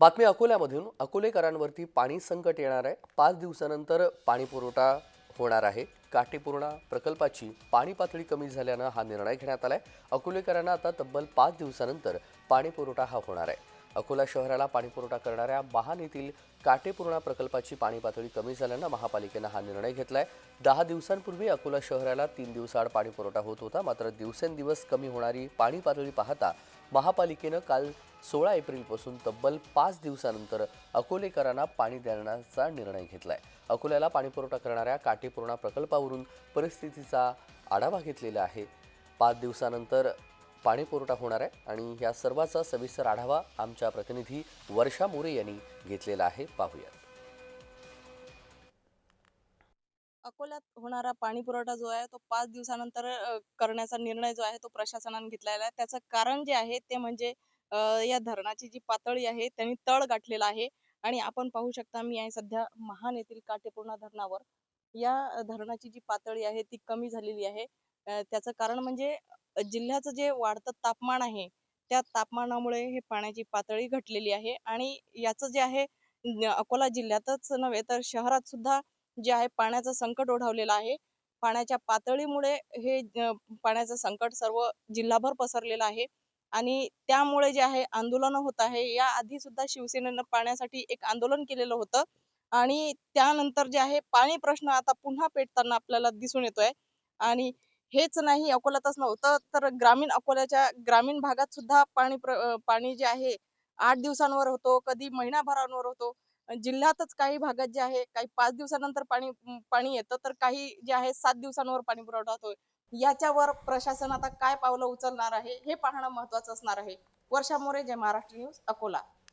बातमी अकोल्यामधून. अकोलेकरांवरती पाणी संकट येणार आहे. पाच दिवसानंतर पाणी पुरवठा होणार आहे. काटेपूर्णा प्रकल्पाची पाणी पातळी कमी झाल्यानं हा निर्णय घेण्यात आला आहे अकोलेकरांना आता तब्बल पाच दिवसानंतर पाणी पुरवठा हा होणार आहे. अकोला शहराला पाणी पुरवठा करणाऱ्या महान येथील काटेपूर्णा प्रकल्पाची पाणी पातळी कमी झाल्यानं महापालिकेनं हा निर्णय घेतला आहे दहा दिवसांपूर्वी अकोला शहराला तीन दिवसाआड पाणी पुरवठा होत होता. मात्र दिवसेंदिवस कमी होणारी पाणी पातळी पाहता महापालिकेनं काल सोळा एप्रिलपासून तब्बल पाच दिवसानंतर अकोलेकरांना पाणी देण्याचा निर्णय घेतलाय. अकोल्याला पाणीपुरवठा करणाऱ्या काटेपूर्णा प्रकल्पावरून परिस्थितीचा आढावा घेतलेला आहे. पाच दिवसानंतर पाणीपुरवठा होणार आहे आणि या सर्वाचा सविस्तर आढावा आमच्या प्रतिनिधी वर्षा मोरे यांनी घेतलेला आहे. पाहूयात. अकोल्यात होणारा पाणी पुरवठा जो आहे तो पाच दिवसानंतर अ, करण्याचा निर्णय जो आहे तो प्रशासनाने घेतलेला आहे. त्याचं कारण जे आहे ते म्हणजे अ, या धरणाची जी पातळी आहे त्यांनी तळ गाठलेला आहे. आणि आपण पाहू शकता मी आहे सध्या महान येथील काटेपूर्णा धरणावर. या धरणाची जी पातळी आहे ती कमी झालेली आहे. अ, त्याचं कारण म्हणजे अ, जिल्ह्याचं जे वाढतं तापमान आहे त्या तापमानामुळे हे पाण्याची पातळी घटलेली आहे. आणि याचं जे आहे न- अकोला जिल्ह्यातच नव्हे तर शहरात सुद्धा जे आहे पाण्याचं संकट ओढवलेलं आहे. पाण्याच्या पातळीमुळे हे पाण्याचं संकट सर्व जिल्हाभर पसरलेलं आहे. आणि त्यामुळे जे आहे आंदोलन होत आहे. या आधी सुद्धा शिवसेनेनं पाण्यासाठी एक आंदोलन केलेलं होतं. आणि त्यानंतर जे आहे पाणी प्रश्न आता पुन्हा पेटताना आपल्याला दिसून येतोय. आणि हेच नाही अकोल्यातच नव्हतं तर ग्रामीण अकोल्याच्या ग्रामीण भागात सुद्धा पाणी प्र पाणी जे आहे आठ दिवसांवर होतो कधी महिनाभरांवर होतो. जिल्ह्यातच काही भागात जे आहे काही पाच दिवसानंतर पाणी पाणी येतं तर काही जे आहे सात दिवसांवर पाणी पुरवठा होतोय. याच्यावर प्रशासन आता काय पावलं उचलणार आहे हे पाहणं महत्वाचं असणार आहे. वर्षा मोरे जय महाराष्ट्र न्यूज अकोला.